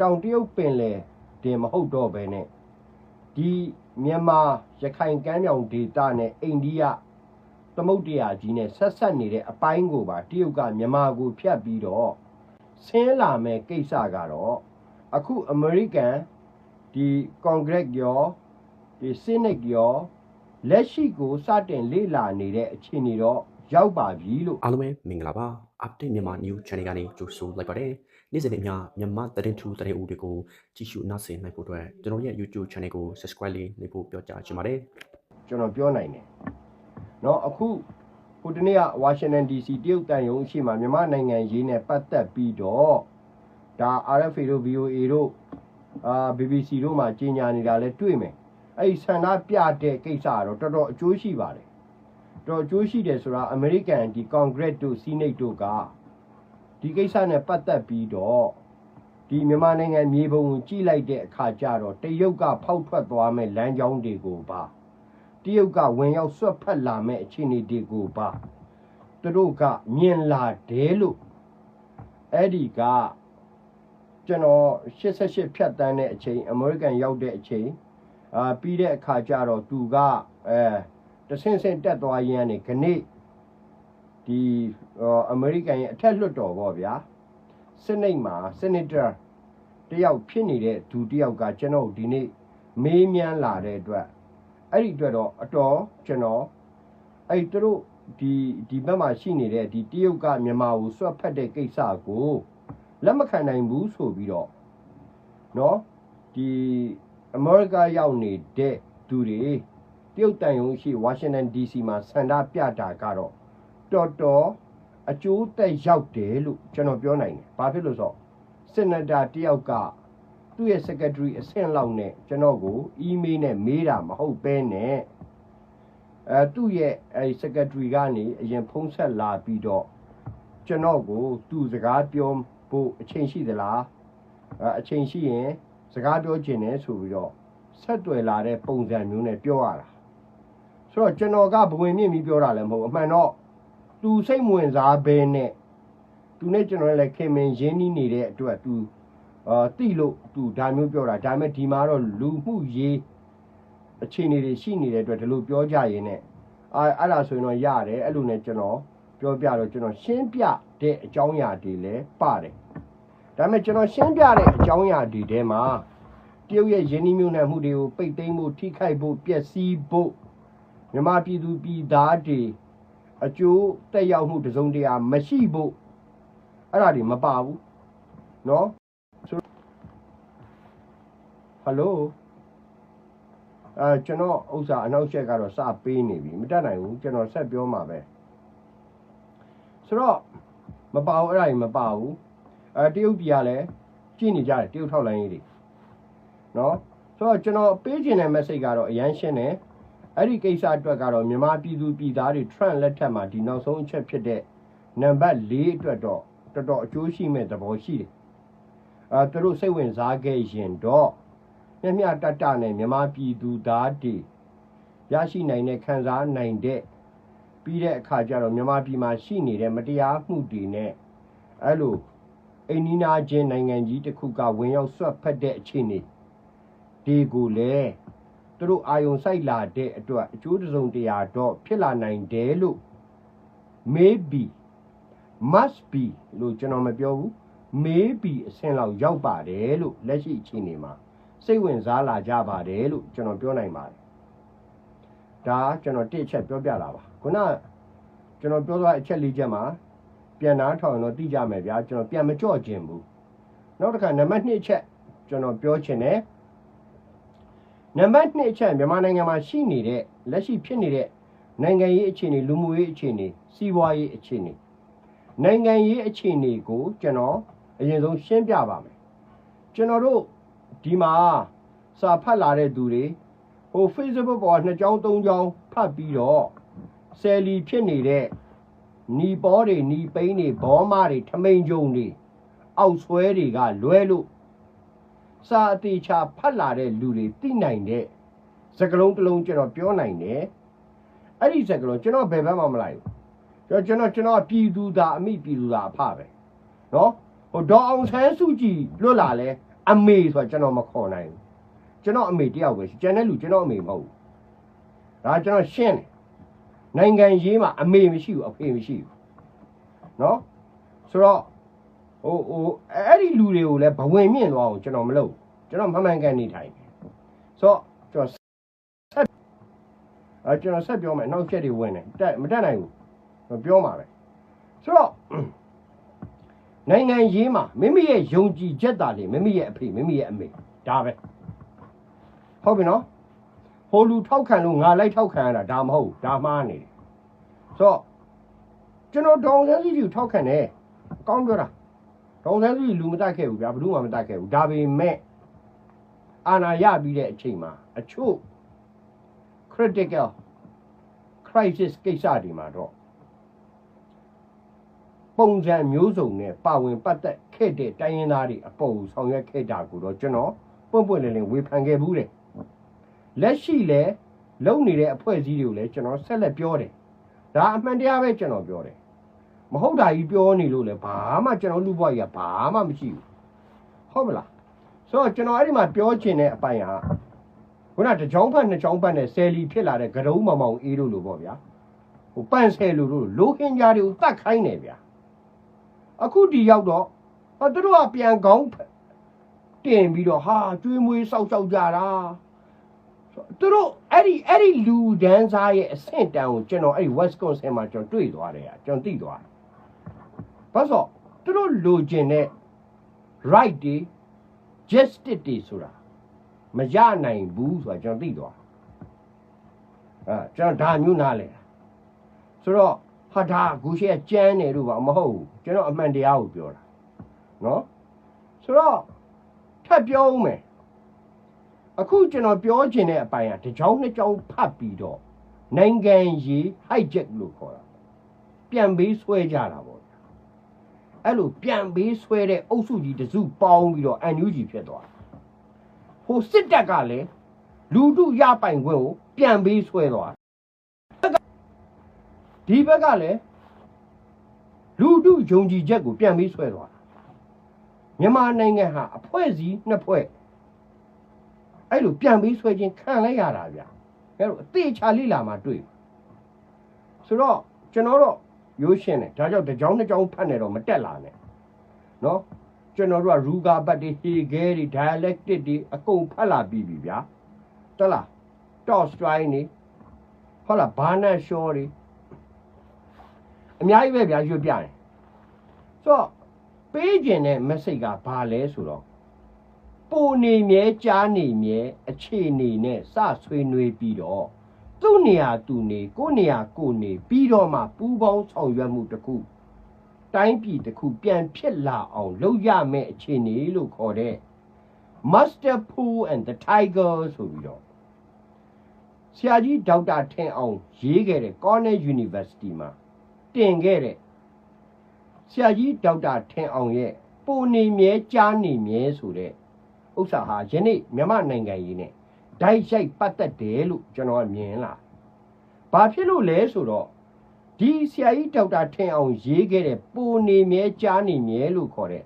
တောင်တရုတ်ပင်လယ်တင်မဟုတ်တော့ဘဲနဲ့ဒီမြန်မာရခိုင်ကမ်းမြောင်ဒေသနဲ့အိန္ဒိယသမုဒ္ဒရာကြီးနဲ့ဆက်ဆက်နေတဲ့အပိုင်းကိုပါတရုတ်ကမြန်မာကိုဖြတ်ပြီးတော့ဆင်းလာမဲ့ကိစ္စကတော့အခုအမေရိကန်ဒီကွန်ဂရက်ရောဒီဆီနိတ်ရောလက်ရှိကိုစတင်လေ့လာနေတဲ့အခြေအနေတော့ရောက်ပါပြီလို့အားလုံးပဲမင်္ဂလာပါ update မြန်မာ new channel ကနေကြိုဆိုလိုက်ပါတယ် နေ့စဉ်နဲ့အမျှမြန်မာသတင်းထူးသတင်းဦးတွေကိုကြည့်ရှုနားဆင်နိုင်ဖို့အတွက်ကျွန်တော်ရဲ့ YouTube channel ကို subscribe လေးလုပ်ဖို့ပြောကြားချင်ပါတယ် ကျွန်တော်ပြောနိုင်တယ်เนาะအခုဟိုတနေ့ကဝါရှင်တန် DC တရုတ်တန်ယုံအရှိမှမြန်မာနိုင်ငံရေးနဲ့ပတ်သက်ပြီးတော့ဒါ RFA တို့ VOA တို့အာ BBC တို့မှကြီးညာနေတာလဲတွေ့မယ်အဲ့ဒီဆန္ဒပြတဲ့ကိစ္စကတော့တော်တော်အကျိုးရှိပါတယ်တော်တော်အကျိုးရှိတယ်ဆိုတာအမေရိကန်ဒီ Congress တို့ Senate တို့က ဒီကိစ္စနဲ့ပတ်သက်ပြီးတော့ဒီမြန်မာနိုင်ငံမြေပုံကိုကြည့်လိုက်တဲ့အခါကျတော့တရုတ်ကဖောက်ထွက်သွားမဲ့လမ်းကြောင်းတွေကိုပါတရုတ်ကဝင်ရောက်ဆွတ်ဖက်လာမဲ့အခြေအနေတွေကိုပါသူတို့ကမြင်လာတယ်လို့အဲ့ဒီကကျွန်တော်88ဖြတ်တန်းတဲ့အချိန်အမေရိကန်ရောက်တဲ့အချိန်အာပြီးတဲ့အခါကျတော့သူကအဲတဆင့်ဆင့်တက်သွားရင်းကနေခဏိဒီ အော်အမေရိကန်ရဲ့အထက်လွှတ်တော်ပေါ့ဗျာစနိတ်မှာစနစ်တာတယောက်ဖြစ်နေတဲ့သူတယောက်ကကျွန်တော်ဒီနေ့မေးမြန်းလာတဲ့အတွက် အဲ့ဒီအတွက်တော့အတော်ကျွန်တော်အဲ့သူတို့ဒီဒီဘက်မှာရှိနေတဲ့ဒီတရုတ်ကမြန်မာကိုဆွတ်ဖက်တဲ့ကိစ္စကိုလက်မခံနိုင်ဘူးဆိုပြီးတော့เนาะဒီအမေရိကရောက်နေတဲ့သူတွေတရုတ်တန်ယုံရှိဝါရှင်တန် DC မှာဆန္ဒပြတာကတော့တော်တော် အကျိုးသက်ရောက်တယ်လို့ကျွန်တော်ပြောနိုင်တယ်။ဘာဖြစ်လို့ဆိုတော့စင်နတာတယောက်ကသူ့ရဲ့ secretary အဆင့်လောက်နဲ့ကျွန်တော်ကို email နဲ့မေးတာမဟုတ်ပဲနဲ့အဲသူ့ရဲ့အဲ secretary ကနေအရင်ဖုန်းဆက်လာပြီးတော့ကျွန်တော်ကို သူစကားပြောဖို့အချိန်ရှိသလားအဲအချိန်ရှိရင်စကားပြောချင်တယ်ဆိုပြီးတော့ဆက်တွေ့လာတဲ့ပုံစံမျိုးနဲ့ပြောရတာဆိုတော့ကျွန်တော်ကဘဝင်မြင့်ပြီးပြောတာလည်းမဟုတ်အမှန်တော့ သူစိတ်ဝင်စားဘဲနဲ့သူနဲ့ကျွန်တော်လည်းခင်မင်ရင်းနှီးနေတဲ့အတွက်သူအာတိလို့သူဒါမျိုးပြောတာဒါပေမဲ့ဒီမှာတော့လူမှုရေးအခြေအနေတွေရှိနေတဲ့အတွက်ဒီလိုပြောကြရင်ねအာအဲ့ဒါဆိုရင်တော့ရတယ်အဲ့လိုနဲ့ကျွန်တော်ပြောပြတော့ကျွန်တော်ရှင်းပြတဲ့အကြောင်းအရာတွေလည်းပါတယ်ဒါပေမဲ့ကျွန်တော်ရှင်းပြတဲ့အကြောင်းအရာတွေထဲမှာတရုတ်ရဲ့ယင်းနှိမ့်နှံမှုတွေကိုပိတ်သိမ်းဖို့ထိခိုက်ဖို့ပျက်စီးဖို့မြန်မာပြည်သူပြည်သားတွေ အကျိုးတက်ရောက်မှုတစ်စုံတရာမရှိဖို့အဲ့ဒါတွေမပါဘူးเนาะ ဟယ်လိုအဲကျွန်တော်ဥစ္စာအနောက်ချက်ကတော့စပေးနေပြီမတတ်နိုင်ဘူးကျွန်တော်ဆက်ပြောမှာပဲဆိုတော့မပါဘူးအဲ့ဒါကြီးမပါဘူးအဲတရုတ်ပြည်ကလည်းကြည့်နေကြတယ်တရုတ်ထောက်လိုင်းရေးတွေနော်ဆိုတော့ကျွန်တော်ပေးခြင်းတဲ့ message ကတော့အရန်ရှင်းတယ် အဲ့ဒီကိစ္စအတွက်ကတော့မြန်မာပြည်သူပြည်သားတွေ trend လက်ထက်မှာဒီနောက်ဆုံးအချက်ဖြစ်တဲ့နံပါတ်၄အတွက်တော့တော်တော်အကျိုးရှိမဲ့သဘောရှိတယ်အဲသူတို့စိတ်ဝင်စားခဲ့ရင်တော့မျက်မျှတတနဲ့မြန်မာပြည်သူသားတွေရရှိနိုင်တဲ့ခံစားနိုင်တဲ့ပြီးတဲ့အခါကျတော့မြန်မာပြည်မှာရှိနေတဲ့မတရားမှုတွေနဲ့အဲ့လိုအိန္ဒိနာချင်းနိုင်ငံကြီးတစ်ခုကဝင်ရောက်ဆွတ်ဖက်တဲ့အခြေအနေဒီကိုလေ သူတို့အာယုံစိုက်လာတဲ့အတွက်အကျိုးတစုံတရာတော့ဖြစ်လာနိုင်တယ်လို့ maybe must be လို့ကျွန်တော်မပြောဘူး maybe အဆင့်လောက်ရောက်ပါတယ်လို့လက်ရှိအခြေအနေမှာစိတ်ဝင်စားလာကြပါတယ်လို့ကျွန်တော်ပြောနိုင်ပါတယ်ဒါကျွန်တော်တစ်ချက်ပြောပြတာပါခုနကျွန်တော်ပြောသွားအချက်လေးချက်မှာပြန်နာထောင်ရင်တော့သိကြမယ်ဗျာကျွန်တော်ပြန်မကြော့ခြင်းဘူးနောက်တစ်ခါနံပါတ်2ချက်ကျွန်တော်ပြောချင်တယ် နံပါတ်2ချက်မြန်မာနိုင်ငံမှာရှိနေတဲ့လက်ရှိဖြစ်နေတဲ့နိုင်ငံရေးအခြေအနေလူမှုရေးအခြေအနေစီးပွားရေးအခြေအနေနိုင်ငံရေးအခြေအနေကိုကျွန်တော်အရင်ဆုံးရှင်းပြပါမယ်ကျွန်တော်တို့ဒီမှာစာဖတ်လာတဲ့သူတွေဟို Facebook ပေါ်နှစ်ကြောင်းသုံးကြောင်းဖတ်ပြီးတော့ဆယ်လီဖြစ်နေတဲ့နီပေါ်တွေနီပိန်းတွေဘောမတွေထမိန်ကြုံတွေအောက်ဆွဲတွေကလွဲလို့ စာအသေးချာဖတ်လာတဲ့လူတွေသိနိုင်တဲ့စကားလုံးတစ်လုံးကျွန်တော်ပြောနိုင်တယ်အဲ့ဒီစကားလုံးကျွန်တော်ဘယ်ဘက်မှမလိုက်ဘူးကျွန်တော်ကျွန်တော်ပြည်သူသားအမိပြည်သူသားအဖပဲနော်ဟိုဒေါအောင်ဆန်းစုကြည်လွတ်လာလဲအမေဆိုတော့ကျွန်တော်မခေါ်နိုင်ဘူးကျွန်တော်အမေတယောက်ပဲကျန်တဲ့လူကျွန်တော်အမေမဟုတ်ဘူးဒါကျွန်တော်ရှင်းတယ်နိုင်ငံရေးမှာအမေမရှိဘူးအဖေမရှိဘူးနော်ဆိုတော့ ဟိုဟိုအဲ့ဒီလူတွေကိုလည်းဘဝင်မြင့်သွားအောင်ကျွန်တော်မလုပ်ဘူးကျွန်တော်မှန်မှန်ကန်နေထိုင်တယ်ဆိုတော့ကျွန်တော်ဆက်အဲကျွန်တော်ဆက်ပြောမယ်နောက်ချက်တွေဝင်တယ်တက်မတက်နိုင်ဘူးပြောမှာပဲဆိုတော့နိုင်ငံရေးမှာမိမိရဲ့ယုံကြည်ချက်သာလေမိမိရဲ့အဖေမိမိရဲ့အမေဒါပဲဟုတ်ပြီနော်ဟိုလူထောက်ခံလို့ငါလိုက်ထောက်ခံရတာဒါမဟုတ်ဒါမှားနေတယ်ဆိုတော့ကျွန်တော်ဒေါအောင်ဆန်းစုကြည်ကိုထောက်ခံတယ်အကောင်းပြောတာ ဒေါအောင်ဆန်းစုကြည်လူမတက်ခဲ့ဘူးဗျာဘယ်သူမှမတက်ခဲ့ဘူးဒါပေမဲ့အာဏာရပြီးတဲ့အချိန်မှာအချို့ critical crisis ကိစ္စတွေမှာတော့ပုံစံမျိုးစုံနဲ့ပါဝင်ပတ်သက်ခဲ့တဲ့တိုင်းရင်းသားတွေအပေါ်ကိုဆောင်ရွက်ခဲ့တာကိုတော့ကျွန်တော်ပွင့်ပွင့်လင်းလင်းဝေဖန်ခဲ့ဘူးတယ်လက်ရှိလဲလုံနေတဲ့အဖွဲ့အစည်းတွေကိုလည်းကျွန်တော်ဆက်လက်ပြောတယ်ဒါအမှန်တရားပဲကျွန်တော်ပြောတယ် မဟုတ်တာကြီးပြောနေလို့လဲဘာမှကျွန်တော်လူဘွားကြီးကဘာမှမရှိဘူးဟုတ်မလားဆိုတော့ကျွန်တော်အဲ့ဒီမှာပြောချင်တဲ့အပိုင်ဟာခုနတစ်ချောင်းဖက်နှစ်ချောင်းဖက်နဲ့ဆယ်လီဖြစ်လာတဲ့ကတုံးမောင်မောင်အေးတို့လိုပေါ့ဗျာဟိုပန့်ဆယ်လိုတို့လိုဟင်ဂျာတွေကိုတတ်ခိုင်းတယ်ဗျာအခုဒီရောက်တော့ဟာသူတို့ကပြန်ကောင်းတင်ပြီးတော့ဟာကျွေးမွေးစောက်ရှောက်ကြတာသူတို့အဲ့ဒီအဲ့ဒီလူဒန်းစားရဲ့အဆင့်တန်းကိုကျွန်တော်အဲ့ဒီ Wisconsin မှာကျွန်တော်တွေ့သွားတယ်อ่ะကျွန်တော်သိသွားတယ် ဘာလို့သူတို့လိုချင်တဲ့ right တွေ justice တွေဆိုတာမရနိုင်ဘူးဆိုတာကျွန်တော်သိသွားအာကျွန်တော်ဒါမျိုးနားလဲဆိုတော့ဟာဒါဂူရှိကကြမ်းတယ်လို့ပါမဟုတ်ဘူးကျွန်တော်အမှန်တရားကိုပြောတာနော်ဆိုတော့ထပ်ပြောဦးမယ်အခုကျွန်တော်ပြောချင်တဲ့အပိုင်းကတစ်ချောင်းနှစ်ချောင်းဖတ်ပြီးတော့နိုင်ငံရေး hijack လို့ခေါ်တာပြန်ပေးဆွဲကြတာပေါ့ အဲ့လိုပြန်ပေးဆွဲတဲ့အုပ်စုကြီးတစုပေါင်းပြီးတော့ NUG ဖြစ်သွားတယ်ဟိုစစ်တပ်ကလည်းလူထုရပိုင်ခွင့်ကိုပြန်ပေးဆွဲသွားတယ်ဒီဘက်ကလည်းလူထုယုံကြည်ချက်ကိုပြန်ပြီးဆွဲသွားတာမြန်မာနိုင်ငံဟာအဖွဲ့အစည်းနှစ်ဖွဲ့အဲ့လိုပြန်ပြီးဆွဲခြင်းခံလိုက်ရတာဗျအဲ့လိုအသေးချာလိလာမှတွေ့ဆိုတော့ကျွန်တော်တော့ ရိုးရှင်းတယ်ဒါကြောင့်တစ်ကြောင်းတစ်ကြောင်းဖတ်နေတော့မတက်လာနဲ့နော်ကျွန်တော်တို့ကရူဂါဘတ်တွေဟေဂဲတွေ dialectic တွေအကုန်ဖတ်လာပြီးပြီဗျာတက်လား Tolstoy နေဟုတ်လားဘာနတ်ရှောတွေအများကြီးပဲဗျာရွတ်ပြတယ်ဆိုတော့ပေးခြင်းတဲ့ message ကဘာလဲဆိုတော့ပိုနေမြဲကြားနေမြဲအခြေအနေနဲ့စဆွေးနွေးပြီးတော့ သူ့နေရာသူနေကိုယ့်နေရာကိုယ်နေပြီးတော့မှပူးပေါင်းဆောင်ရွက်မှုတစ်ခုတိုင်းပြည်တစ်ခုပြန်ဖြစ်လာအောင်လုပ်ရမယ့်အခြေအနေလို့ခေါ်တဲ့ Master Pool and the Tiger ဆိုပြီးတော့ဆရာကြီးဒေါက်တာထင်အောင်ရေးခဲ့တဲ့ Cornell University မှာတင်ခဲ့တဲ့ဆရာကြီးဒေါက်တာထင်အောင်ရဲ့ပုံနေမြဲကြားနေမြဲဆိုတဲ့ဥစ္စာဟာယနေ့မြန်မာနိုင်ငံရေးနဲ့ ဓာတ်ရိုက်ပတ်သက်တယ်လို့ကျွန်တော်ကမြင်လာ။ဘာဖြစ်လို့လဲဆိုတော့ဒီဆရာကြီးဒေါက်တာထင်အောင်ရေးခဲ့တဲ့ပုံနေမြဲကြားနေမြဲလို့ခေါ်တဲ့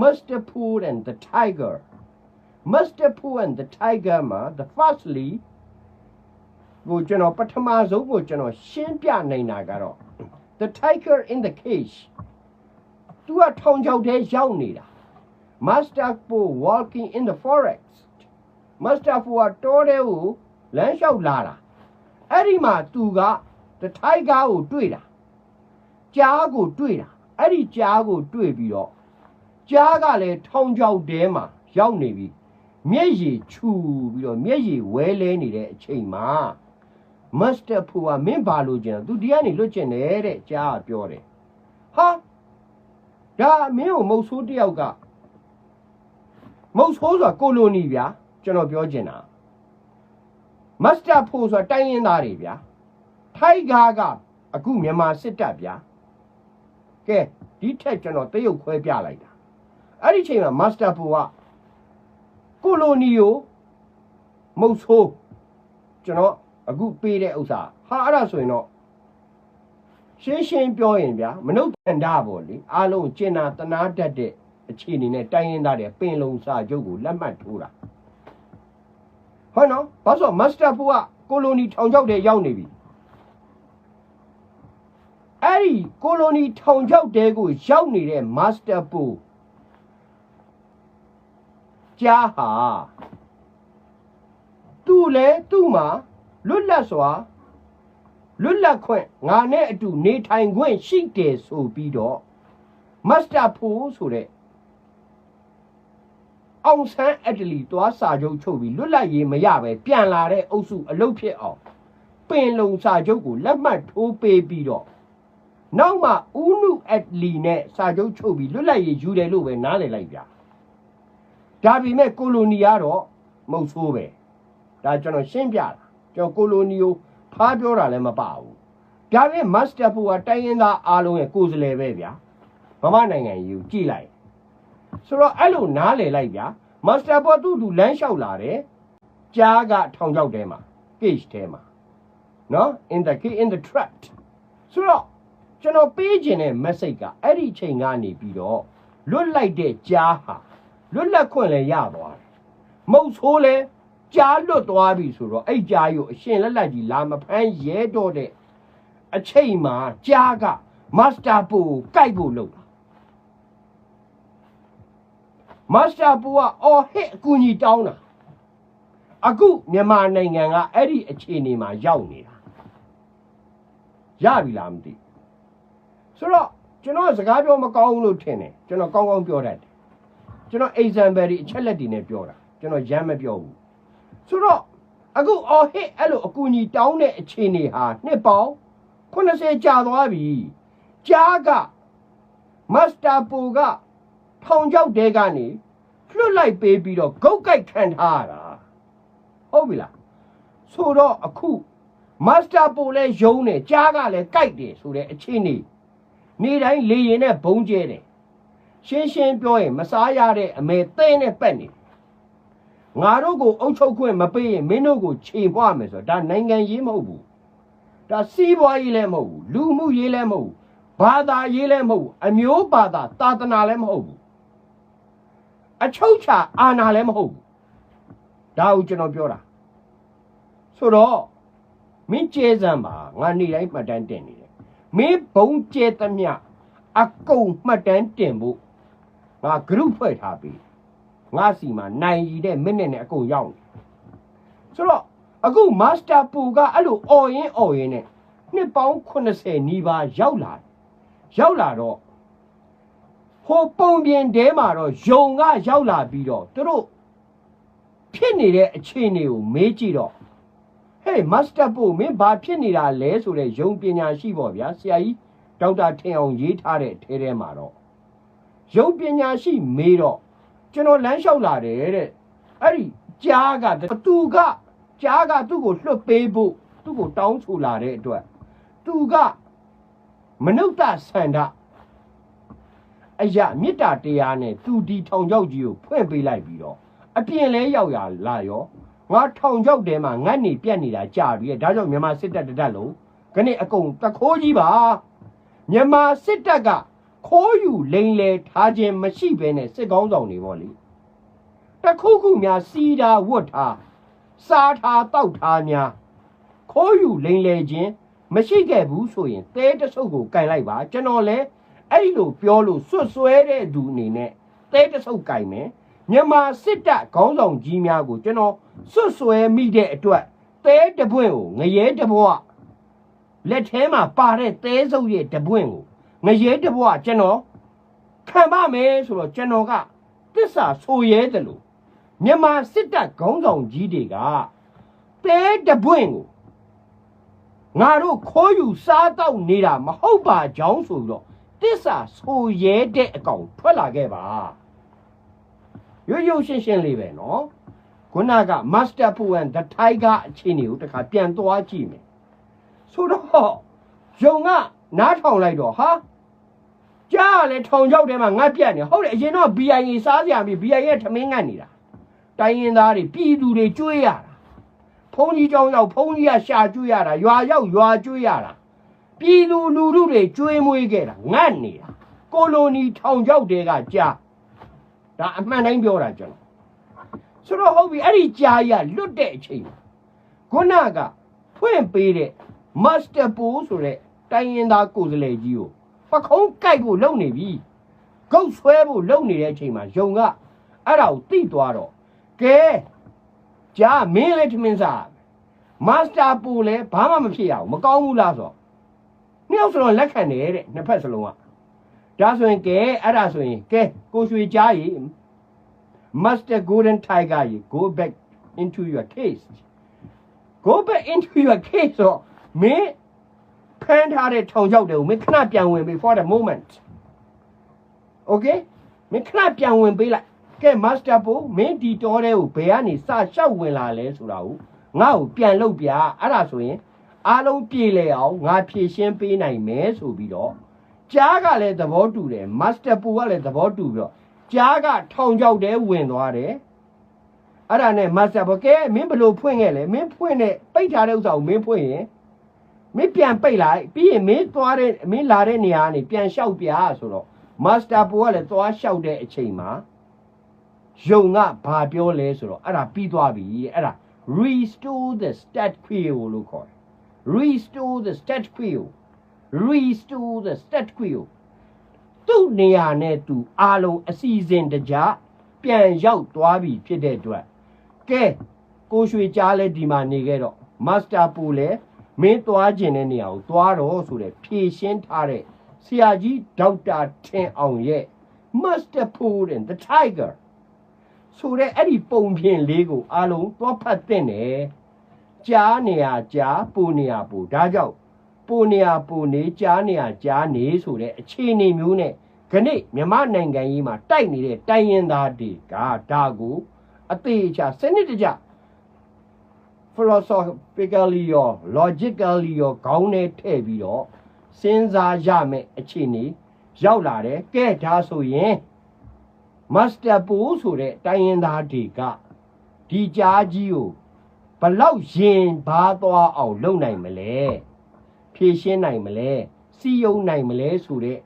Mr. Poor and the Tiger Mr. Poor and the Tiger မှာ the firstly ကိုကျွန်တော်ပထမဆုံးကိုကျွန်တော်ရှင်းပြနိုင်တာကတော့ the tiger in the cage သူကထောင်ချောက်ထဲရောက်နေတာ master po walking in the forest master po ကတောထဲကိုလမ်းလျှောက်လာတာအဲ့ဒီမှာသူက the tiger ကိုတွေ့တာကြားကိုတွေ့တာအဲ့ဒီကြားကိုတွေ့ပြီးတော့ကြားကလည်းထောင်ချောက်ထဲမှာရောက်နေပြီမျက်ရည်ချူပြီးတော့မျက်ရည်ဝဲလဲနေတဲ့အချိန်မှာမတ်စတာဖူကမင်းဘာလို့ကျင်သူဒီကနေလွတ်ကျင်တယ်တဲ့ကြားကပြောတယ်ဟာဒါမင်းကိုမုတ်ဆိုးတယောက်ကမုတ်ဆိုးဆိုတာကိုလိုနီဗျာ ကျွန်တော်ပြောချင်တာမတ်စတာဖူဆိုတာတိုင်းရင်းသားတွေဗျာထိုက်ဂါကအခုမြန်မာစစ်တပ်ဗျာကဲဒီထက်ကျွန်တော်တရုတ်ခွဲပြလိုက်တာအဲ့ဒီချိန်မှာမတ်စတာဖူကကိုလိုနီကိုမုတ်ဆိုးကျွန်တော်အခုပေးတဲ့ဥစ္စာဟာအဲ့ဒါဆိုရင်တော့ရှင်းရှင်းပြောရင်ဗျာမနုဿန္ဒပေါ့လေအားလုံးကျင်နာတနာတတ်တဲ့အခြေအနေနဲ့တိုင်းရင်းသားတွေပင်လုံစာချုပ်ကိုလက်မှတ်ထိုးတာ ဟုတ်နော်ဘာလို့မစ္စတာပူကကိုလိုနီထောင်ချောက်တဲ့ရောက်နေပြီအဲ့ဒီကိုလိုနီထောင်ချောက်တဲကိုရောက်နေတဲ့မစ္စတာပူကြားဟာသူ့လဲသူ့မှာလွတ်လပ်စွာလွတ်လပ်ခွင့်ငါနဲ့အတူနေထိုင်ခွင့်ရှိတယ်ဆိုပြီးတော့မစ္စတာဖူဆိုတဲ့ အောင်ဆန်းအက်တလီသွားစာချုပ်ချုပ်ပြီးလွတ်လပ်ရေးမရပဲပြန်လာတဲ့အုပ်စုအလုတ်ဖြစ်အောင်ပင်လုံစာချုပ်ကိုလက်မှတ်ထိုးပေးပြီးတော့နောက်မှဦးနုအက်တလီနဲ့စာချုပ်ချုပ်ပြီးလွတ်လပ်ရေးယူတယ်လို့ပဲနားလည်လိုက်ဗျာဒါပေမဲ့ကိုလိုနီကတော့မဟုတ်ဆိုးပဲဒါကျွန်တော်ရှင်းပြတာကျွန်တော်ကိုလိုနီကိုဖားပြောတာလည်းမပါဘူးဒါပေမဲ့မစ္စတာပူကတိုင်းရင်းသားအားလုံးရဲ့ကိုယ်စားလှယ်ပဲဗျာမမနိုင်ငံကြီးကိုကြည့်လိုက် ဆိုတော့အဲ့လိုနားလေလိုက်ဗျာမစ္စတာပေါ်သူ့သူလမ်းလျှောက်လာတယ်ကြားကထောင်ချောက်ထဲမှာ cage ထဲမှာနော် in the cage in the trap ဆိုတော့ကျွန်တော်ပေးခြင်းတဲ့ message ကအဲ့ဒီချိန်ကနေပြီးတော့လွတ်လိုက်တဲ့ကြားဟာလွတ်လပ်ခွင့်လည်းရသွားတယ်မဟုတ်ဆိုးလဲကြားလွတ်သွားပြီဆိုတော့အဲ့ကြားကိုအရှင်လက်လက်ကြီးလာမဖမ်းရဲတော့တဲ့အချိန်မှာကြားက master ပူကိုကြိုက်ဖို့လုပ်တာ မစ္စတာပူကအော်ဟစ်အကူကြီးတောင်းတာအခုမြန်မာနိုင်ငံကအဲ့ဒီအခြေအနေမှာရောက်နေတာရပြီလားမသိဆိုတော့ကျွန်တော်စကားပြောမကောင်းဘူးလို့ထင်တယ်ကျွန်တော်ကောင်းကောင်းပြောတတ်တယ်ကျွန်တော် example တွေအချက်လက်တွေနဲ့ပြောတာကျွန်တော်ရမ်းမပြောဘူးဆိုတော့အခုအော်ဟစ်အဲ့လိုအကူကြီးတောင်းတဲ့အခြေအနေဟာနှစ်ပေါင်း80ကြာသွားပြီကြားကမစ္စတာပူက ထောင်ချောက်တဲကနေလွတ်လိုက်ပေးပြီးတော့ဂုတ်ကိုက်ခံထားရတာဟုတ်ပြီလားဆိုတော့အခုမစ္စတာပိုလဲယုံတယ်ကြားကလည်းကြိုက်တယ်ဆိုတဲ့အခြေအနေနေတိုင်းလေရင်နဲ့ဘုံကျဲတယ်ရှင်းရှင်းပြောရင်မစားရတဲ့အမေသင်းနဲ့ပတ်နေတယ်ငါတို့ကိုအုပ်ချုပ်ခွင့်မပေးရင်မင်းတို့ကိုချိန်ပွားမယ်ဆိုတော့ဒါနိုင်ငံရေးမဟုတ်ဘူးဒါစီးပွားရေးလည်းမဟုတ်ဘူးလူမှုရေးလည်းမဟုတ်ဘူးဘာသာရေးလည်းမဟုတ်ဘူးအမျိုးဘာသာသာသနာလည်းမဟုတ်ဘူး အချုပ်ချာအာဏာလည်းမဟုတ်ဘူးဒါကိုကျွန်တော်ပြောတာဆိုတော့မင်းကျဲစမ်းပါငါနေတိုင်းမှတ်တမ်းတင်နေတယ်မင်းဘုံကျဲသမျှအကုန်မှတ်တမ်းတင်ဖို့ငါ group ဖွဲ့ထားပြီငါစီမှာနိုင်ရည်တဲ့မိနစ်နဲ့အကုန်ရောက်နေဆိုတော့အခု master ပူကအဲ့လိုអော်ရင်អော်ရင်နဲ့နှစ်ပေါင်း80နီးပါးရောက်လာတယ်ရောက်လာတော့ဟို ပုံပြင်တဲမှာတော့ယုံကရောက်လာပြီးတော့သူတို့ဖြစ်နေတဲ့အခြေအနေကိုမေးကြည့်တော့ဟေးမစ္စတာပိုမင်းဘာဖြစ်နေတာလဲဆိုတဲ့ယုံပညာရှိပေါ့ဗျာဆရာကြီးဒေါက်တာထင်အောင်ရေးထားတဲ့ထဲထဲမှာတော့ယုံပညာရှိမေးတော့ကျွန်တော်လမ်းလျှောက်လာတယ်တဲ့အဲ့ဒီကြားကသူကကြားကသူ့ကိုလွှတ်ပေးဖို့သူ့ကိုတောင်းဆိုလာတဲ့အတွက်သူကမနုဿဆန္ဒ အရာမေတ္တာတရားနဲ့သူဒီထောင်ချောက်ကြီးကိုဖွင့်ပေးလိုက်ပြီးတော့အပြင်လဲရောက်ရလာရောငါထောင်ချောက်တဲမှာငတ်နေပြက်နေတာကြာပြီတဲ့ဒါကြောင့်မြန်မာစစ်တပ်တစ်တပ်လုံးခဏအကုန်တခိုးကြီးပါမြန်မာစစ်တပ်ကခိုးယူလိန်လေထားခြင်းမရှိဘဲနဲ့စစ်ကောင်းဆောင်တွေပေါ့လေတခုခုများစီးတာဝတ်ထားစားထားတောက်ထားများခိုးယူလိန်လေခြင်းမရှိခဲ့ဘူးဆိုရင်တဲတဆုပ်ကိုကင်လိုက်ပါကျွန်တော်လည်း အဲ့လိုပြောလို့ဆွတ်ဆွဲတဲ့သူအနေနဲ့တဲတဆုပ်ကင်မယ်မြန်မာစစ်တပ်ခေါင်းဆောင်ကြီးများကိုကျွန်တော်ဆွတ်ဆွဲမိတဲ့အတွက်တဲတပွင့်ကိုငရဲတဘွားလက်ထဲမှာပါတဲ့တဲစုပ်ရဲ့တပွင့်ကိုငရဲတဘွားကျွန်တော်ခံပါမယ်ဆိုတော့ကျွန်တော်ကတစ္ဆာဆိုရဲတယ်လို့မြန်မာစစ်တပ်ခေါင်းဆောင်ကြီးတွေကတဲတပွင့်ကိုငါတို့ခိုးယူစားတော့နေတာမဟုတ်ပါကြောင်းဆိုပြီးတော့ တစ္ဆာဆိုရဲတဲ့အကောင်ထွက်လာခဲ့ပါရွရွရှင်းရှင်းလေးပဲနော်ခုနက Master Puan the Tiger အခြေအနေကိုတခါပြန်သွားကြည့်မယ်ဆိုတော့ယုံကနားထောင်လိုက်တော့ဟာကြားရလဲထောင်ချောက်ထဲမှာငတ်ပြတ်နေဟုတ်တယ်အရင်တော့ BIA စားစရာပြီ BIA ရဲ့ထမင်းငတ်နေတာတိုင်းရင်းသားတွေပြည်သူတွေကျွေးရတာဖုန်းကြီးကြောင်းရောက်ဖုန်းကြီးကရှာကျွေးရတာရွာရောက်ရွာကျွေးရတာ ပြည်သူလူထုတွေကျွေးမွေးခဲ့တာငတ်နေတာကိုလိုနီထောင်ချောက်တဲကကြာဒါအမှန်တိုင်းပြောတာကျွန်တော်ဆိုတော့ဟုတ်ပြီအဲ့ဒီကြာကြီးကလွတ်တဲ့အချိန်မှာခုနကဖွင့်ပေးတဲ့ master pool ဆိုတဲ့တိုင်းရင်သားကိုယ်စလဲကြီးကိုပခုံးကြိုက်ဖို့လုပ်နေပြီဂုတ်ဆွဲဖို့လုပ်နေတဲ့အချိန်မှာယုံကအဲ့ဒါကိုတိသွားတော့ကဲကြာမင်းလည်းထမင်းစားမာစတာပူလည်းဘာမှမဖြစ်ရအောင်မကောင်းဘူးလားဆိုတော့ နှစ်ယောက်စလုံးလက်ခံတယ်တဲ့နှစ်ဖက်စလုံးကဒါဆိုရင်ကဲအဲ့ဒါဆိုရင်ကဲကိုရွှေကြားရီ Master Golden Tiger ကြီး go back into your case go back into your case ဆိုတော့မင်းဖမ်းထားတဲ့ထောင်ချောက်တွေကိုမင်းခဏပြန်ဝင်ပေး for the moment okay မင်းခဏပြန်ဝင်ပေးလိုက်ကဲ master ပိုမင်းဒီတော်တဲ့ကိုဘယ်ကနေစလျှောက်ဝင်လာလဲဆိုတာကိုငါ့ကိုပြန်လုပ်ပြအဲ့ဒါဆိုရင် အားလုံးပြေလည်အောင်ငါဖြည့်ရှင်းပေးနိုင်မယ်ဆိုပြီးတော့ကြားကလည်းသဘောတူတယ် master ပိုကလည်းသဘောတူပြီးတော့ကြားကထောင်ချောက်တဲ့ဝင်သွားတယ်အဲ့ဒါနဲ့ master ပိုကဲမင်းဘယ်လိုဖွင့်ခဲ့လဲမင်းဖွင့်တဲ့ပိတ်ထားတဲ့ဥစ္စာကိုမင်းဖွင့်ရင်မင်းပြန်ပိတ်လိုက်ပြီးရင်မင်းသွားတဲ့မင်းလာတဲ့နေရာကနေပြန်လျှောက်ပြဆိုတော့ master ပိုကလည်းသွားလျှောက်တဲ့အချိန်မှာယုံကဘာပြောလဲဆိုတော့အဲ့ဒါပြီးသွားပြီအဲ့ဒါ restore the stat quo လို့ခေါ်တယ် restore the stat quo restore the stat quo သူ့နေရာနဲ့သူအားလုံးအစီအစဉ်တကြပြန်ရောက်သွားပြီဖြစ်တဲ့အတွက်ကဲကိုရွှေကြားလဲဒီမှာနေခဲ့တော့ master ပူလဲမင်းသွားခြင်းတဲ့နေရာကိုသွားတော့ဆိုတဲ့ဖြည့်ရှင်းထားတဲ့ဆရာကြီးဒေါက်တာထင်အောင်ရဲ့ master pool and the tiger ဆိုတဲ့အဲ့ဒီပုံပြင်လေးကိုအားလုံးသွားဖတ်တဲ့တယ် ကြားနေရကြားပူနေရပူဒါကြောင့်ပူနေရပူနေကြားနေရကြားနေဆိုတဲ့အခြေအနေမျိုးနဲ့ခဏမြမနိုင်ငံကြီးမှာတိုက်နေတဲ့တိုင်းရင်းသားတွေကဒါကိုအသေးချာစနစ်တကျ philosophically ရော logically ရောခေါင်းနဲ့ထည့်ပြီးတော့စဉ်းစားရမယ်အခြေအနေရောက်လာတယ်ကဲဒါဆိုရင် master pool ဆိုတဲ့တိုင်းရင်းသားတွေကဒီကြားကြီးကို ဘလောက်ရင်ဘာသွားအောင်လုပ်နိုင်မလဲဖြည့်ရှင်းနိုင်မလဲစီယုံနိုင်မလဲဆိုတဲ့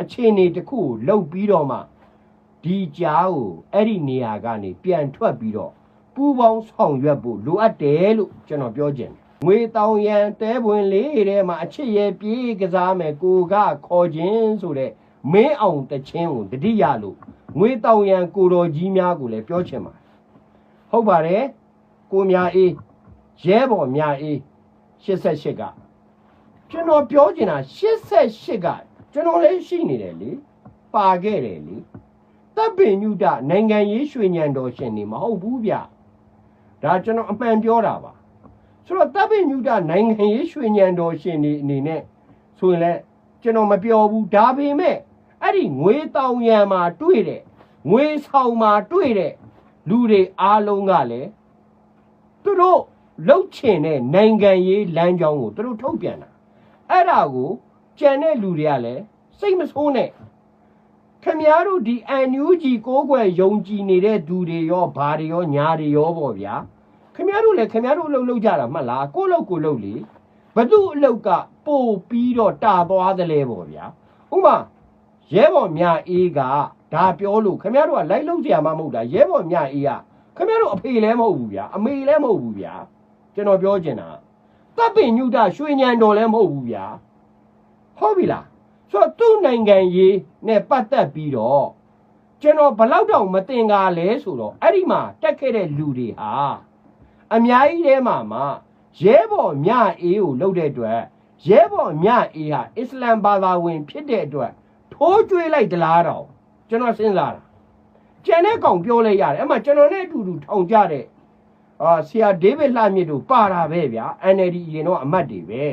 အခြေအနေတစ်ခုကိုလုပ်ပြီးတော့မှဒီကြားကိုအဲ့ဒီနေရာကနေပြန်ထွက်ပြီးတော့ပူပေါင်းဆောင်ရွက်ဖို့လိုအပ်တယ်လို့ကျွန်တော်ပြောချင်တယ်ငွေတောင်ရန်တဲပွင်လေးထဲမှာအချစ်ရဲ့ပြေးကစားမယ်ကိုကခေါ်ခြင်းဆိုတဲ့မင်းအောင်တချင်းကိုတတိယလို့ငွေတောင်ရန်ကိုတော်ကြီးများကိုလည်းပြောချင်ပါတယ်ဟုတ်ပါတယ် ကိုမြအေးရဲဘော်မြအေး88ကကျွန်တော်ပြောချင်တာ88ကကျွန်တော်လည်းရှိနေတယ်လေပါခဲ့တယ်လေတပ်ပင်ညုတနိုင်ငံရေးရွှေညံတော်ရှင်နေမဟုတ်ဘူးဗျဒါကျွန်တော်အမှန်ပြောတာပါဆိုတော့တပ်ပင်ညုတနိုင်ငံရေးရွှေညံတော်ရှင်နေအနေနဲ့ဆိုရင်လည်းကျွန်တော်မပြောဘူးဒါပေမဲ့အဲ့ဒီငွေတောင်ရံမှာတွေ့တဲ့ငွေဆောင်မှာတွေ့တဲ့လူတွေအားလုံးကလည်း သူတို့လှုပ်ချင်တဲ့နိုင်ငံရေးလမ်းကြောင်းကိုသူတို့ထုတ်ပြန်တာအဲ့ဒါကိုကြံတဲ့လူတွေကလည်းစိတ်မဆိုးနဲ့ခင်ဗျားတို့ဒီ NUG ကိုးကွယ်ယုံကြည်နေတဲ့သူတွေရောဘာတွေရောညာတွေရောပေါ့ဗျာခင်ဗျားတို့လည်းခင်ဗျားတို့အလုပ်လုပ်ကြတာမှတ်လားကိုယ့်လုပ်ကိုယ်လုပ်လေဘသူအလုပ်ကပို့ပြီးတော့တာသွားသလဲပေါ့ဗျာဥပမာရဲဘော်မြအေးကဒါပြောလို့ခင်ဗျားတို့ကလိုက်လုပ်ကြရမှာမဟုတ်တာရဲဘော်မြအေးက ခင်ဗျားတို့အဖေလည်းမဟုတ်ဘူးဗျာအမေလည်းမဟုတ်ဘူးဗျာကျွန်တော်ပြောချင်တာတပ်ပင်ညုတရွှေညံတော်လည်းမဟုတ်ဘူးဗျာဟုတ်ပြီလားဆိုတော့သူ့နိုင်ငံရေးနဲ့ပတ်သက်ပြီးတော့ကျွန်တော်ဘလောက်တောင်မတင်ကားလဲဆိုတော့အဲ့ဒီမှာတက်ခဲ့တဲ့လူတွေဟာအများကြီးထဲမှာမှရဲဘော်မြအေးကိုလှုပ်တဲ့အတွက်ရဲဘော်မြအေးဟာအစ္စလမ်ဘာသာဝင် ဖြစ်တဲ့အတွက်ထိုးကျွေးလိုက်တလားတော့ကျွန်တော်စဉ်းစားတာ ကျန်တဲ့ကောင်ပြောလိုက်ရတယ်အဲ့မှာကျွန်တော်နဲ့အတူတူထောင်ကြတဲ့အာဆရာဒေးဗစ်လှမြင့်တို့ပါတာပဲဗျာ NLD ရင်တော့အမတ်တွေပဲ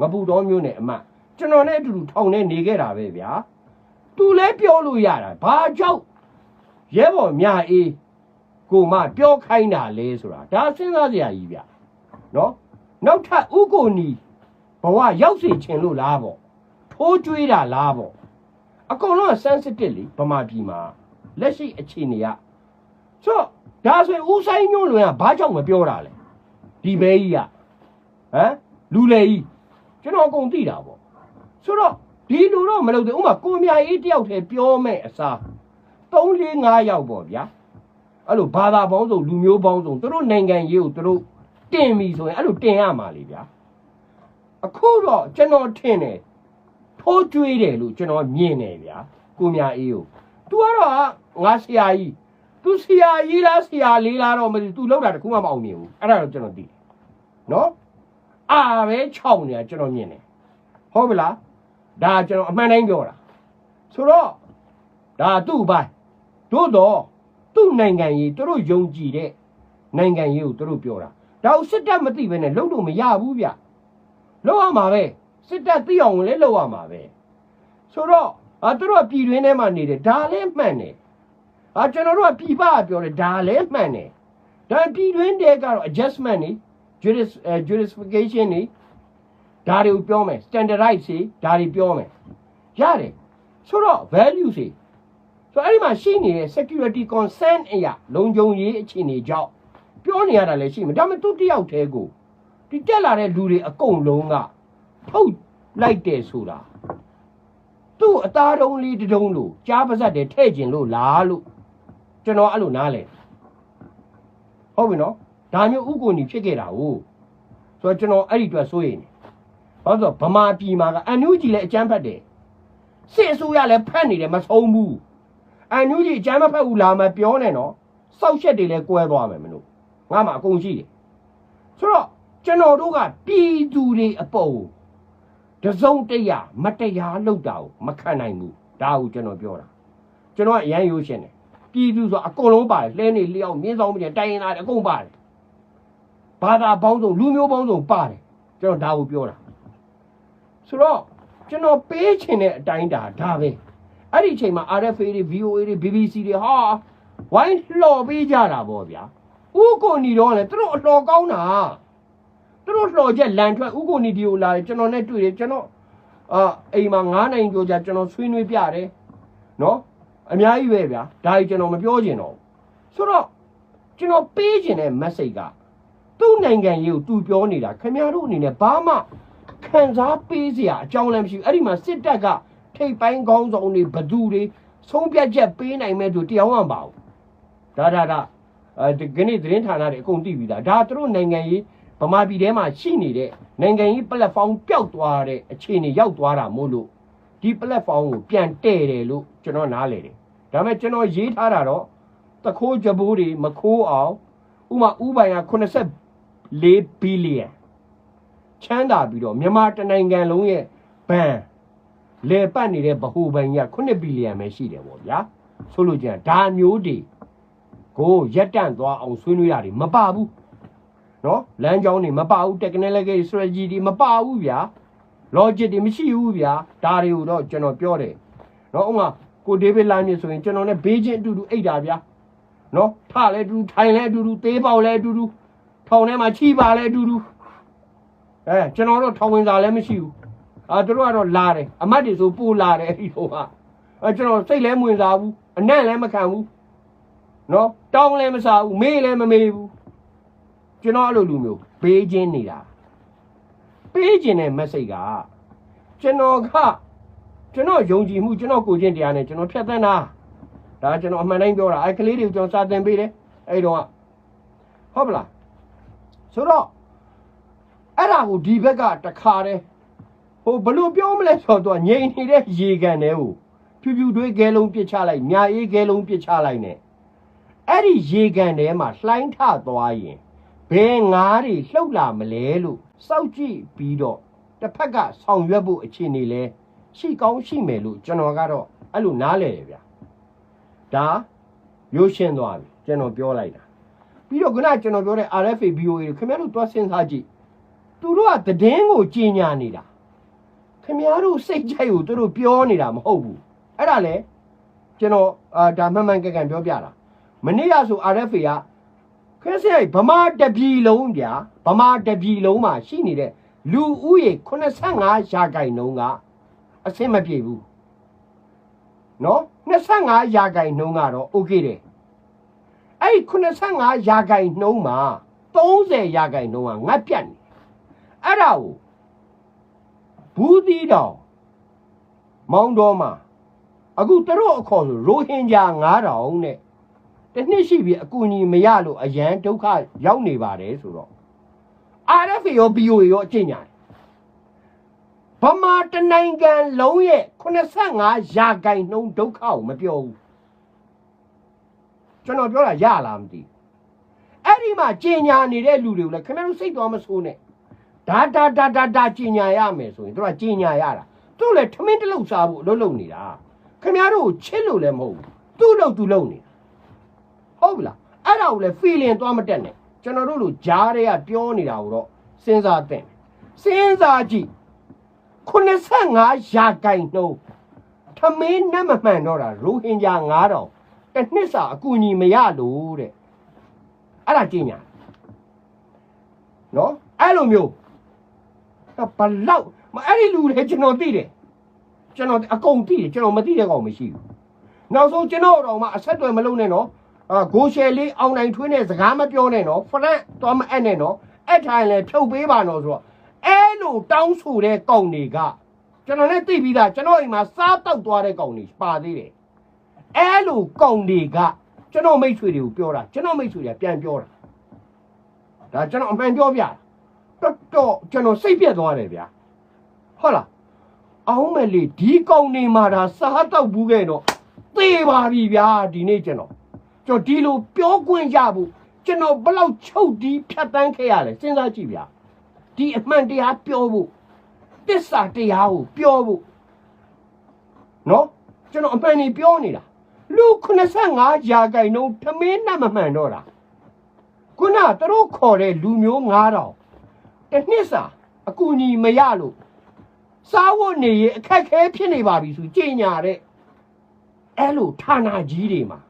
ငပူတော်မျိုးနဲ့အမတ်ကျွန်တော်နဲ့အတူတူထောင်နေနေခဲ့တာပဲဗျာသူလည်းပြောလို့ရတာဘာကြောင့်ရဲဘော်မြအေးကိုမပြောခိုင်းတာလဲဆိုတာဒါစဉ်းစားစရာကြီးဗျာနော်နောက်ထပ်ဥကိုနီဘဝရောက်စေချင်လို့လားပေါ့ထိုးကျွေးတာလားပေါ့အကုန်လုံးက sensitive လေဗမာပြည်မှာ လက်ရှိအခြေအနေကဆိုတော့ဒါဆိုရင်ဦးဆိုင်ညွန့်လွင်ကဘာကြောင့်မပြောတာလဲဒီဘဲကြီးကဟမ်လူလေကြီးကျွန်တော်အကုန်သိတာပေါ့ဆိုတော့ဒီလူတော့မလုပ်သေးဥမာကိုမြအေးတယောက်တည်းပြောမဲ့အစားတ3 4 5ယောက်ပေါ့ဗျာအဲ့လိုဘာသာပေါင်းစုံလူမျိုးပေါင်းစုံသူတို့နိုင်ငံရေးကိုသူတို့တင်ပြီဆိုရင်အဲ့လိုတင်ရမှာလေဗျာအခုတော့ကျွန်တော်ထင်တယ်ထိုးကျွေးတယ်လို့ကျွန်တော်မြင်တယ်ဗျာကိုမြအေးကို तू ကတော့ငါဆရာကြီး तू ဆရာကြီးလားဆရာလေးလားတော့မသိ तू လောက်တာတခုမှမအောင်မြင်ဘူးအဲ့ဒါတော့ကျွန်တော်သိတယ်နော်အာပဲခြောက်နေတာကျွန်တော်မြင်တယ်ဟုတ်ပြီလားဒါကျွန်တော်အမှန်တိုင်းပြောတာဆိုတော့ဒါသူ့ဘိုင်းတို့တော့သူ့နိုင်ငံရေးသူတို့ယုံကြည်တဲ့နိုင်ငံရေးကိုသူတို့ပြောတာဒါကိုစစ်တပ်မသိဘဲနဲ့လုပ်လို့မရဘူးဗျလုပ်ရမှာပဲစစ်တပ်သိအောင်လည်းလုပ်ရမှာပဲဆိုတော့ အာသူတို့ကပြည်တွင်းထဲမှာနေတယ်ဒါလည်းမှန်တယ်အာကျွန်တော်တို့ကပြည်ပကပြောတယ်ဒါလည်းမှန်တယ်ဒါပြည်တွင်းတဲကတော့ adjustment နေ juris uh, jurisdiction နေဒါတွေကိုပြောမယ် standardize စီဒါတွေပြောမယ်ရတယ်ဆိုတော့ value စီဆိုတော့အဲ့ဒီမှာရှိနေတဲ့ security concern အရာလုံခြုံရေးအခြေအနေကြောင့်ပြောနေရတာလည်းရှိမှာဒါပေမဲ့သူတယောက်တည်းကိုဒီတက်လာတဲ့လူတွေအကုန်လုံးကထုတ်လိုက်တယ်ဆိုတာ သူ့အသားတုံးလေးတစ်တုံးလို့ကြားပါဇက်တယ်ထဲ့ကျင်လို့လားလို့ကျွန်တော်အဲ့လိုနားလဲဟုတ်ပြီနော်ဒါမျိုးဥက္ကိုနီဖြစ်ခဲ့တာ哦ဆိုတော့ကျွန်တော်အဲ့ဒီအတွက်စိုးရိမ်တယ်ဘာလို့ဆိုတော့ဗမာပြည်မှာကအန်နူဂျီလည်းအကြမ်းဖက်တယ်စစ်အစိုးရလည်းဖက်နေတယ်မဆုံးဘူးအန်နူဂျီအကြမ်းမဖက်ဘူးလာမပြောနဲ့နော်စောက်ချက်တွေလည်းကွဲသွားမယ်မလို့ငါမှအကုန်ရှိတယ်ဆိုတော့ကျွန်တော်တို့ကပြည်သူတွေအပေါ် တစုံတရာမတရားလုပ်တာကိုမခံနိုင်ဘူးဒါကိုကျွန်တော်ပြောတာကျွန်တော်ကအရန်ရိုးရှင်းတယ်ပြည်သူဆိုအကုန်လုံးပါတယ်လှဲနေလျောက်မြင်းဆောင်မြင်းတိုင်းရင်းသားတွေအကုန်ပါတယ်ဘာသာပေါင်းစုံလူမျိုးပေါင်းစုံပါတယ်ကျွန်တော်ဒါကိုပြောတာဆိုတော့ကျွန်တော်ပေးချင်တဲ့အတိုင်းဒါဒါပဲအဲ့ဒီအချိန်မှာ RFA တွေ VOA တွေ BBC တွေဟာဝိုင်းလှော်ပေးကြတာပေါ့ဗျာဥကိုနီတော့လေသူတို့အလှော်ကောင်းတာ သူတို့လှော်ချက်လန်ထွက်ဥကိုနီဒီကိုလာတယ်ကျွန်တော်နဲ့တွေ့တယ်ကျွန်တော်အာအိမ်မှာ9နိုင်ကြောကြာကျွန်တော်ဆွေးနွေးပြတယ်နော်အများကြီးပဲဗျာဒါကြီးကျွန်တော်မပြောချင်တော့ဘူးဆိုတော့ကျွန်တော်ပေးချင်တဲ့ message ကသူ့နိုင်ငံရေးကိုသူပြောနေတာခင်ဗျားတို့အနေနဲ့ဘာမှခံစားပေးစရာအကြောင်းလည်းမရှိဘူးအဲ့ဒီမှာစစ်တပ်ကထိပ်ပိုင်းခေါင်းဆောင်တွေဘသူတွေဆုံးဖြတ်ချက်ပေးနိုင်မဲ့သူတရားမှမပါဘူးဒါဒါဒါအဲဒီကနေ့သတင်းဌာနတွေအကုန်သိပြီသားဒါသူတို့နိုင်ငံရေး ဗမာပြည်ထဲမှာရှိနေတဲ့နိုင်ငံရေး platform ပျောက်သွားတဲ့အခြေအနေရောက်သွားတာမို့လို့ဒီ platform ကိုပြန်တဲ့တယ်လို့ကျွန်တော်နားလေတယ်ဒါပေမဲ့ကျွန်တော်ရေးထားတာတော့တခိုးကြဘိုးတွေမခိုးအောင်ဥမာဥပိုင်က84ဘီလီယံချမ်းသာပြီးတော့မြန်မာတနိုင်ငံလုံးရဲ့ဘဏ်လေပတ်နေတဲ့ဗဟိုဘဏ်ကြီးက9ဘီလီယံပဲရှိတယ်ပေါ့ဗျာဆိုလို့ကျန်ဒါမျိုးတွေကိုရက်တန့်သွားအောင်ဆွေးနွေးတာတွေမပါဘူး နော်လမ်းကြောင်းတွေမပါဘူး technology strategy တွေမပါဘူးဗျာ logic တွေမရှိဘူးဗျာဒါတွေကိုတော့ကျွန်တော်ပြောတယ်နော်ဥမာကိုဒေးဗစ်လိုင်းမြစ်ဆိုရင်ကျွန်တော်နဲ့ဘေးချင်းအတူတူအိတ်တာဗျာနော်ထလဲအတူတူထိုင်လဲအတူတူသေးပေါက်လဲအတူတူထောင်ထဲမှာခြိပါလဲအတူတူအဲကျွန်တော်တို့ထောင်ဝင်စာလည်းမရှိဘူးအာတို့ကတော့လာတယ်အမတ်တွေဆိုပို့လာတယ်အဲ့ဒီဟိုကအဲကျွန်တော်စိတ်လည်းမဝင်စားဘူးအနံ့လည်းမခံဘူးနော်တောင်းလည်းမစားဘူးမေးလည်းမမေးဘူး ကျွန်တော်အဲ့လိုလူမျိုးဘေးချင်းနေတာပေးခြင်းတဲ့ message ကကျွန်တော်ကကျွန်တော်ယုံကြည်မှုကျွန်တော်ကိုချင်းတရားနဲ့ကျွန်တော်ဖြတ်သန်းတာဒါကျွန်တော်အမှန်တိုင်းပြောတာအဲ့ကလေးတွေကိုကျွန်တော်စာသင်ပေးတယ်အဲ့တော့ဟုတ်ပလားဆိုတော့အဲ့ဒါကိုဒီဘက်ကတခါတည်းဟိုဘလို့ပြောမလဲဆိုတော့ငြိမ်နေတဲ့ရေကန်တွေကိုဖြူဖြူတွေးကဲလုံးပစ်ချလိုက်ညာအေးကဲလုံးပစ်ချလိုက်နဲ့အဲ့ဒီရေကန်ထဲမှာလှိုင်းထသွားရင် ဘယ်ငါးတွေလှုပ်လာမလဲလို့စောက်ကြည့်ပြီးတော့တစ်ဖက်ကဆောင်ရွက်ဖို့အခြေအနေလဲရှိကောင်းရှိမယ်လို့ကျွန်တော်ကတော့အဲ့လိုနားလဲတယ်ဗျာဒါရိုးရှင်းသွားပြီကျွန်တော်ပြောလိုက်တာပြီးတော့ခုနကကျွန်တော်ပြောတဲ့ RFA BOA တွေခင်ဗျားတို့သွားစဉ်းစားကြည့်သူတို့ကသတင်းကိုကြီးညာနေတာခင်ဗျားတို့စိတ်ကြိုက်ကိုသူတို့ပြောနေတာမဟုတ်ဘူးအဲ့ဒါလေကျွန်တော်အာဒါမှန်မှန်ကန်ကန်ပြောပြတာမနေ့ကဆို RFA က ခရစ်ယာန်ဗမာတပြည်လုံးဗျာဗမာတပြည်လုံးမှာရှိနေတဲ့လူဦးရေ85ရာခိုင်နှုန်းကအဆင်မပြေဘူးနော်25ရာခိုင်နှုန်းကတော့ okay တယ်အဲ့85ရာခိုင်နှုန်းမှာ30ရာခိုင်နှုန်းကငတ်ပြတ်နေအဲ့ဒါကိုဘူးသီးတောင်မောင်းတော်မှာအခုတို့အခေါ်ဆိုရိုဟင်ဂျာ9000နဲ့ တစ်နှစ်ရှိပြီအကူအညီမရလို့အရန်ဒုက္ခရောက်နေပါတယ်ဆိုတော့ RFA ရော BOA ရောအကျင့်ညာတယ်ဗမာတနိုင်ငံလုံးရဲ့85ရာခိုင်နှုန်းဒုက္ခကိုမပြောဘူးကျွန်တော်ပြောတာရလားမသိဘူးအဲ့ဒီမှာကျင်ညာနေတဲ့လူတွေကိုလည်းခင်ဗျားတို့စိတ်တော်မဆိုးနဲ့ဒါဒါဒါဒါဒါကျင်ညာရမယ်ဆိုရင်တို့ကကျင်ညာရတာသူလည်းထမင်းတစ်လုံးစားဖို့အလုပ်လုပ်နေတာခင်ဗျားတို့ကိုချစ်လို့လည်းမဟုတ်ဘူးသူ့လို့သူလုပ်နေတာ ဟုတ်ပြီလားအဲ့ဒါကိုလည်း feeling သွားမတက်နဲ့ကျွန်တော်တို့လိုကြားတွေကပြောနေတာကိုတော့စဉ်းစားသင့်တယ်စဉ်းစားကြည့်85ရာခိုင်နှုန်းထမင်းနဲ့မမှန်တော့တာရိုဟင်ဂျာ9000တစ်နှစ်စာအကူအညီမရလို့တဲ့အဲ့ဒါကြင်ညာနော်အဲ့လိုမျိုးဘလောက်မအဲ့ဒီလူတွေကျွန်တော်သိတယ်ကျွန်တော်အကုန်သိတယ်ကျွန်တော်မသိတဲ့ကောင်မရှိဘူးနောက်ဆုံးကျွန်တော်တော့မှအဆက်အသွယ်မလုပ်နဲ့နော် အာဂိုရှယ်လေးအောင်နိုင်ထွေးနဲ့စကားမပြောနဲ့နော်ဖရန့်သွားမအပ်နဲ့နော်အဲ့ထိုင်လဲဖြုတ်ပေးပါနော်ဆိုတော့အဲ့လိုတောင်းဆိုတဲ့ကောင်တွေကကျွန်တော်လည်းသိပြီးသားကျွန်တော်အိမ်မှာစားတောက်သွားတဲ့ကောင်တွေပါသေးတယ်အဲ့လိုကောင်တွေကကျွန်တော်မိတ်ဆွေတွေကိုပြောတာကျွန်တော်မိတ်ဆွေတွေကပြန်ပြောတာဒါကျွန်တော်အမှန်ပြောပြတာတော်တော်ကျွန်တော်စိတ်ပြက်သွားတယ်ဗျာဟုတ်လားအောင်မဲ့လေဒီကောင်နေမှာဒါစားတောက်ဘူးခဲ့တော့သေပါပြီဗျာဒီနေ့ကျွန်တော် ကျွန်တော်ဒီလိုပြောခွင့်ရဖို့ကျွန်တော်ဘယ်လောက်ချုပ်ဒီးဖြတ်တန်းခဲ့ရလဲစဉ်းစားကြည့်ဗျာဒီအမှန်တရားပြောဖို့တစ္ဆာတရားကိုပြောဖို့နော်ကျွန်တော်အမှန်ကြီးပြောနေတာလူ85ရာခိုင်နှုန်းထမင်းနဲ့မမှန်တော့တာခုနသူတို့ခေါ်တဲ့လူမျိုး9000တစ်နှစ်စာအကူအညီမရလို့စားဝတ်နေရအခက်ခဲဖြစ်နေပါပြီဆိုကြင်ညာတဲ့အဲ့လိုဌာနကြီးတွေမှာ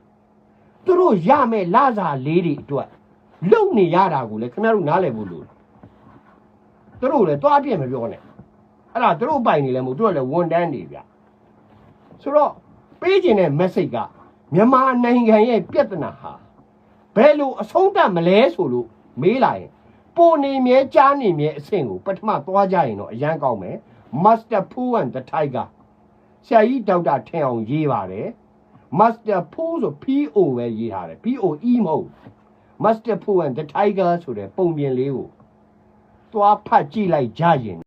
သူတို့ရမယ်လစာလေးတွေအတွက်လုံနေရတာကိုလည်းခင်ဗျားတို့နားလည်ဖို့လိုတယ်သူတို့လည်းသွားပြည့်မပြောနဲ့အဲ့ဒါသူတို့ပိုင်နေလည်းမဟုတ်သူတို့လည်းဝန်တန်းနေဗျဆိုတော့ပေးခြင်းတဲ့ message ကမြန်မာနိုင်ငံရဲ့ပြဿနာဟာဘယ်လိုအဆုံးသတ်မလဲဆိုလို့မေးလာရင်ပိုနေမြဲကြားနေမြဲအဆင့်ကိုပထမသွားကြရင်တော့အရန်ကောင်းမယ် Master Fu and the Tiger ဆရာကြီးဒေါက်တာထင်အောင်ရေးပါတယ် Master Fu ဆို PO ပဲရေးထားတယ် POE မဟုတ် Master Fu and the Tiger ဆိုတဲ့ပုံပြင်လေးကိုသွားဖတ်ကြည့်လိုက်ကြရင်